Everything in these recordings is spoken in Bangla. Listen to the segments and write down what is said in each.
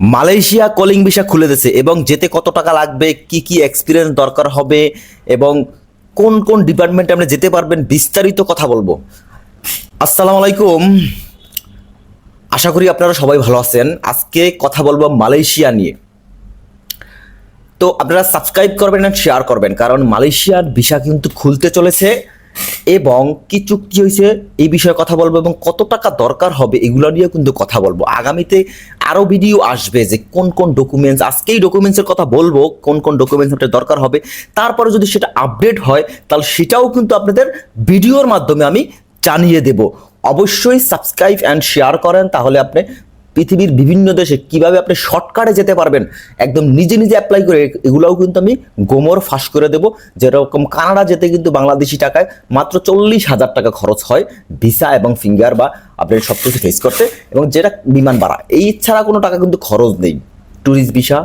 মালয়েশিয়া কলিং ভিসা খুলে দিয়েছে এবং যেতে কত টাকা লাগবে, কি কি এক্সপিরিয়েন্স দরকার হবে এবং কোন কোন ডিপার্টমেন্টে আপনি যেতে পারবেন বিস্তারিত কথা বলব। আসসালামু আলাইকুম। আশা করি আপনারা সবাই ভালো আছেন। আজকে কথা বলব মালয়েশিয়া নিয়ে। তো আপনারা সাবস্ক্রাইব করবেন আর শেয়ার করবেন, কারণ মালয়েশিয়ার ভিসা কিন্তু খুলতে চলেছে এবং কি চুক্তি হয়েছে এই বিষয়ে কথা বলব এবং কত টাকা দরকার হবে এগুলো নিয়ে কিন্তু কথা বলব। আগামীতে আরও ভিডিও আসবে যে কোন কোন ডকুমেন্টস আজকেই ডকুমেন্টসের কথা বলব, কোন কোন ডকুমেন্টস আপনার দরকার হবে। তারপরে যদি সেটা আপডেট হয়, তাহলে সেটাও কিন্তু আপনাদের ভিডিওর মাধ্যমে আমি জানিয়ে দেব। অবশ্যই সাবস্ক্রাইব অ্যান্ড শেয়ার করেন, তাহলে আপনি পৃথিবীর বিভিন্ন দেশে কীভাবে আপনি শর্টকাটে যেতে পারবেন, একদম নিজে নিজে অ্যাপ্লাই করে এগুলোও কিন্তু আমি গোমর ফাঁস করে দেব। যেরকম কানাডা যেতে কিন্তু বাংলাদেশি টাকায় মাত্র চল্লিশ হাজার টাকা খরচ হয় ভিসা এবং ফিঙ্গার বা আপনার সব কিছু ফেস করতে এবং যেটা বিমান ভাড়া। এই ছাড়া কোনো টাকা কিন্তু খরচ নেই। ট্যুরিস্ট ভিসা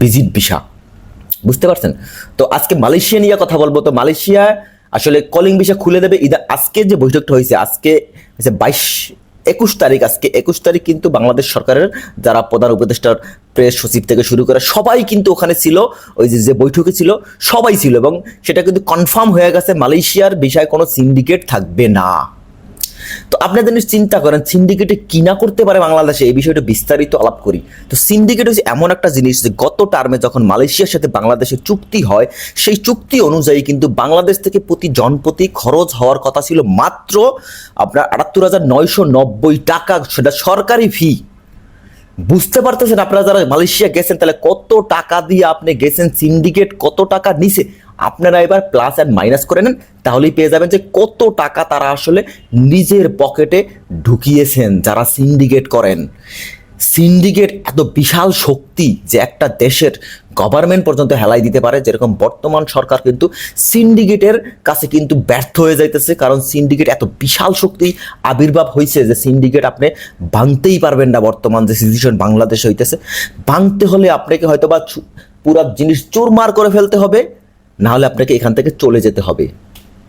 ভিজিট ভিসা বুঝতে পারছেন? তো আজকে মালয়েশিয়া নিয়ে কথা বলব। তো মালয়েশিয়া আসলে কলিং ভিসা খুলে দেবে। ইদা আজকে যে বৈঠকটা হয়েছে, আজকে বাইশ একুশ তারিখ আজকে, একুশ তারিখ কিন্তু বাংলাদেশ সরকারের যারা প্রধান উপদেষ্টার প্রেস সচিব থেকে শুরু করে সবাই কিন্তু ওখানে ছিল, ওই যে যে বৈঠকে ছিল, সবাই ছিল এবং সেটা কিন্তু কনফার্ম হয়ে গেছে, মালয়েশিয়ার বিষয়ে কোনো সিন্ডিকেট থাকবে না। তো আপনাদের নিশ্চয় চিন্তা করেন সিন্ডিকেটে কি না করতে পারে বাংলাদেশে, এই বিষয়টা বিস্তারিত আলাপ করি। তো সিন্ডিকেট হচ্ছে এমন একটা জিনিস যে গত টার্মে যখন মালয়েশিয়ার সাথে বাংলাদেশের চুক্তি হয়, সেই চুক্তি অনুযায়ী কিন্তু বাংলাদেশ থেকে প্রতি জনপ্রতি খরচ হওয়ার কথা ছিল মাত্র আপনার আটাত্তর হাজার নয়শো নব্বই টাকা, সেটা সরকারি ফি বুঝতে পারতেছেন আপনারা যারা মালয়েশিয়া গেছেন, তাহলে কত টাকা দিয়ে আপনি গেছেন সিন্ডিকেট কত টাকা নিছে? আপনারা এবার প্লাস অ্যান্ড মাইনাস করে নেন, তাহলেই পেয়ে যাবেন যে কত টাকা তারা আসলে নিজের পকেটে ঢুকিয়েছেন যারা সিন্ডিকেট করেন। সিন্ডিকেট এত বিশাল শক্তি যে একটা দেশের গভর্নমেন্ট পর্যন্ত হেলাই দিতে পারে, যেরকম বর্তমান সরকার কিন্তু সিন্ডিকেটের কাছে কিন্তু ব্যর্থ হয়ে যাইতেছে, কারণ সিন্ডিকেট এত বিশাল শক্তি আবির্ভাব হয়েছে যে সিন্ডিকেট আপনি ভাঙতেই পারবেন না বর্তমান যে সিচুয়েশন বাংলাদেশ হইতেছে। ভাঙতে হলে আপনাকে হয়তো বা পুরা জিনিস চুরমার করে ফেলতে হবে। না হলে আপনাকে এখান থেকে চলে যেতে হবে।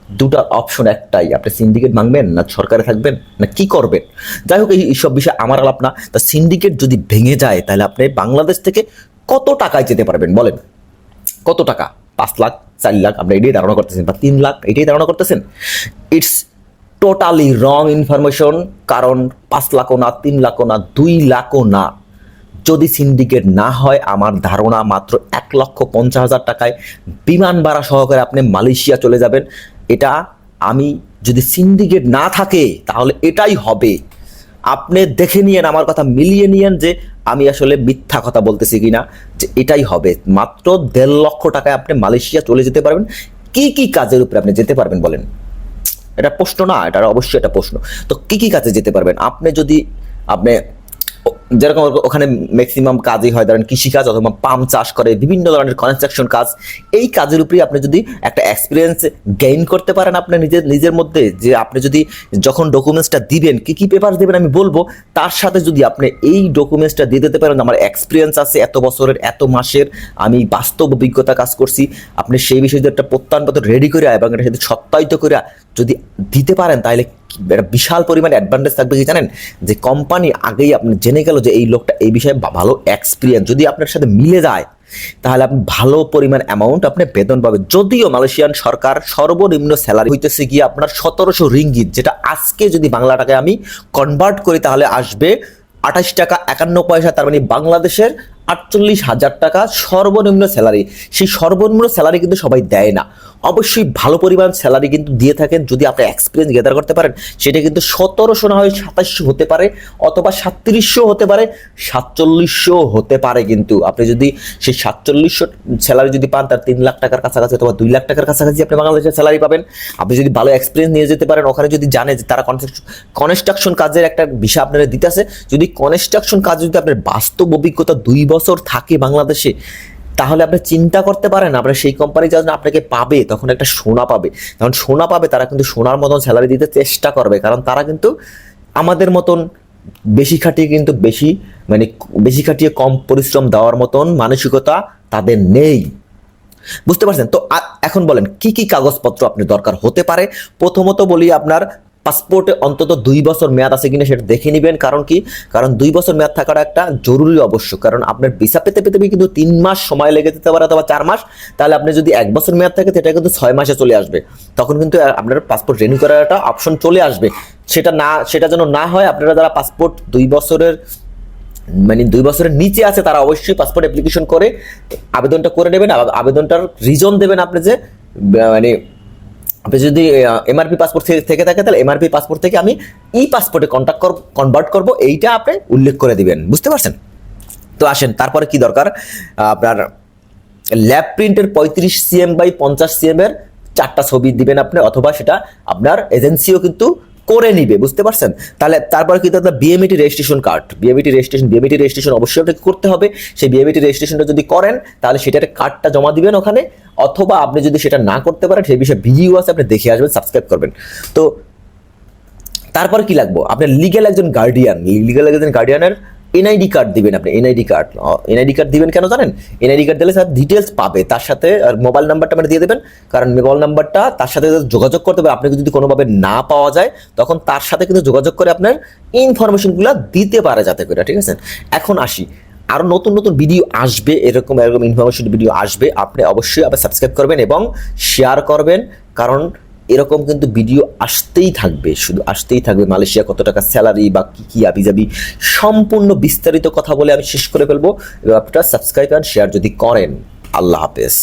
দুটার অপশন একটাই, আপনি সিন্ডিকেট ভাঙবেন না সরকারে থাকবেন, না কি করবেন? যাই হোক, এই সব বিষয়ে আমার আলাপ না। তা সিন্ডিকেট যদি ভেঙে যায়, তাহলে আপনি বাংলাদেশ থেকে কত টাকায় যেতে পারবেন বলেন? কত টাকা? পাঁচ লাখ, চার লাখ, আপনি এটাই ধারণা করতেছেন বা তিন লাখ, এটাই ধারণা করতেছেন? ইটস টোটালি রং ইনফরমেশন কারণ পাঁচ লাখও না, তিন লাখও না, দুই লাখও না। যদি সিন্ডিকেট না হয়, আমার ধারণা মাত্র এক লক্ষ পঞ্চাশ হাজার টাকায় বিমান ভাড়া সহকারে আপনি মালয়েশিয়া চলে যাবেন। এটা আমি যদি সিন্ডিকেট না থাকে, তাহলে এটাই হবে। আপনি দেখে নিয়েন, আমার কথা মিলিয়ে নিয়েন যে আমি আসলে মিথ্যা কথা বলতেছি কিনা, যে এটাই হবে। মাত্র দেড় লক্ষ টাকায় আপনি মালয়েশিয়া চলে যেতে পারবেন। কি কি কাজের উপরে আপনি যেতে পারবেন বলেন? এটা প্রশ্ন না এটা অবশ্যই একটা প্রশ্ন। তো কি কি কাজে যেতে পারবেন? আপনি যদি, আপনি যেরকম ওখানে ম্যাক্সিমাম কাজই হয়, ধরেন কৃষিকাজ অথবা পাম চাষ করে, বিভিন্ন ধরনের কনস্ট্রাকশন কাজ, এই কাজের উপরেই আপনি যদি একটা এক্সপিরিয়েন্স গেইন করতে পারেন আপনি নিজের নিজের মধ্যে, যে আপনি যদি যখন ডকুমেন্টসটা দিবেন, কি কি পেপার দেবেন আমি বলব, তার সাথে যদি আপনি এই ডকুমেন্টসটা দিয়ে দিতে পারেন আমার এক্সপিরিয়েন্স আছে এত বছরের, এত মাসের, আমি বাস্তব অভিজ্ঞতা কাজ করছি, আপনি সেই বিষয়ে যদি একটা প্রত্যয়নপত্র রেডি করে এবং এটার সাথে সত্যায়িত করে যদি দিতে পারেন, তাহলে বিশাল পরিমাণে অ্যাডভান্টেজ থাকবে কি জানেন? যে কোম্পানি আগেই আপনি জেনে গেল যে এই লোকটা এই বিষয়ে ভালো এক্সপিরিয়েন্স যদি আপনার সাথে মিলে যায়, তাহলে আপনি ভালো পরিমাণ অ্যামাউন্ট আপনি বেতন পাবেন। যদিও মালয়েশিয়ান সরকার সর্বনিম্ন স্যালারি হইতেছে গিয়ে আপনার সতেরোশো রিঙ্গিত, যেটা আজকে যদি বাংলা টাকায় আমি কনভার্ট করি তাহলে আসবে আঠাশ টাকা একান্ন পয়সা, তার মানে বাংলাদেশের আটচল্লিশ হাজার টাকা সর্বনিম্ন স্যালারি সেই সর্বনিম্ন স্যালারি কিন্তু সবাই দেয় না। অবশ্যই ভালো পরিমাণ স্যালারি কিন্তু দিয়ে থাকেন, যদি আপনি এক্সপিরিয়েন্স গেদার করতে পারেন, সেটা কিন্তু সতেরোশো না হয় সাতাশশো হতে পারে, অথবা সাতত্রিশশো হতে পারে, সাতচল্লিশশো হতে পারে কিন্তু। আপনি যদি সেই সাতচল্লিশশো স্যালারি যদি পান, তার তিন লাখ টাকার কাছাকাছি অথবা দুই লাখ টাকার কাছাকাছি আপনি বাংলাদেশের স্যালারি পাবেন। আপনি যদি ভালো এক্সপিরিয়েন্স নিয়ে যেতে পারেন, ওখানে যদি জানে যে তারা কনস্ট্রাকশন কাজের একটা বিষয় আপনারা দিতেছে, যদি কনস্ট্রাকশন কাজ যদি আপনার বাস্তব অভিজ্ঞতা দুই বছর থাকে বাংলাদেশে, তাহলে আপনি চিন্তা করতে পারেন, আপনার সেই কোম্পানি যখন আপনাকে পাবে, তখন একটা সোনা পাবে। যখন সোনা পাবে, তারা কিন্তু সোনার মতন স্যালারি দিতে চেষ্টা করবে, কারণ তারা কিন্তু আমাদের মতন বেশি খাটিয়ে কিন্তু বেশি মানে বেশি খাটিয়ে কম পরিশ্রম দেওয়ার মতন মানসিকতা তাদের নেই। বুঝতে পারছেন? তো এখন বলেন, কি কি কাগজপত্র আপনি দরকার হতে পারে? প্রথমত বলি আপনার পাসপোর্টে অন্তত দুই বছর মেয়াদ আছে কিনা সেটা দেখে নেবেন। কারণ কি? কারণ দুই বছর মেয়াদ থাকাটা একটা জরুরি অবশ্য। কারণ আপনার ভিসা পেতে পেতে কিন্তু তিন মাস সময় লেগে যেতে পারে অথবা চার মাস। তাহলে আপনি যদি এক বছর মেয়াদ থাকে, সেটা কিন্তু ছয় মাসে চলে আসবে। তখন কিন্তু আপনার পাসপোর্ট রিনিউ করার একটা অপশন চলে আসবে। সেটা না, সেটা যেন না হয়, আপনারা যারা পাসপোর্ট দুই বছরের মানে দুই বছরের নিচে আছে, তারা অবশ্যই পাসপোর্ট অ্যাপ্লিকেশন করে আবেদনটা করে নেবেন। আবেদনটার রিজন দেবেন আপনি যে মানে আপনি যদি এমআরপি পাসপোর্ট থেকে থাকে, তাহলে এমআরপি পাসপোর্ট থেকে আমি ই পাসপোর্টে কন্ট্যাক্ট কর কনভার্ট করব, এইটা আপনি উল্লেখ করে দিবেন। বুঝতে পারছেন? তো আসেন, তারপরে কি দরকার? আপনার ল্যাব প্রিন্টের পঁয়ত্রিশ সিএম বাই পঞ্চাশ সিএমের চারটা ছবি দিবেন আপনি, অথবা সেটা আপনার এজেন্সিও কিন্তু করে নিবে, বুঝতে পারছেন? তাহলে তারপর কিন্তু আপনার BMET registration card BMET registration BMET registration অবশ্যই আপনাকে করতে হবে। সেই বিএমইটি রেজিস্ট্রেশনটা যদি করেন, তাহলে সেটার কার্ডটা জমা দিবেন ওখানে। অথবা আপনি যদি সেটা না করতে পারেন, সেই বিষয়ে ভিডিও আছে আপনি দেখে আসবেন সাবস্ক্রাইব করবেন। তো তারপর কি লাগবো? আপনার লিগ্যাল একজন গার্ডিয়ান লিগেল একজন গার্ডিয়ানের এনআইডি কার্ড দিবেন আপনি এনআইডি কার্ড এনআইডি কার্ড দিবেন কেন জানেন? এনআইডি কার্ড দিলে স্যার ডিটেলস পাবে, তার সাথে, আর মোবাইল নাম্বারটা মানে দিয়ে দেবেন, কারণ মোবাইল নাম্বারটা তার সাথে যোগাযোগ করতে হবে আপনাকে যদি কোনোভাবে না পাওয়া যায়, তখন তার সাথে কিন্তু যোগাযোগ করে আপনার ইনফরমেশনগুলো দিতে পারে যাতে করে, ঠিক আছে? এখন আসি আরও নতুন নতুন ভিডিও আসবে, এরকম এরকম ইনফরমেশন ভিডিও আসবে, আপনি অবশ্যই আবার সাবস্ক্রাইব করবেন এবং শেয়ার করবেন, কারণ এরকম কিন্তু ভিডিও আসতেই থাকবে, শুধু আসতেই থাকবে মালয়েশিয়া কত টাকা স্যালারি বা কি কি আবিজাবি সম্পূর্ণ বিস্তারিত কথা বলে আমি শেষ করে ফেলব। এবং আপনারা সাবস্ক্রাইব আর শেয়ার যদি করেন, আল্লাহ হাফেজ।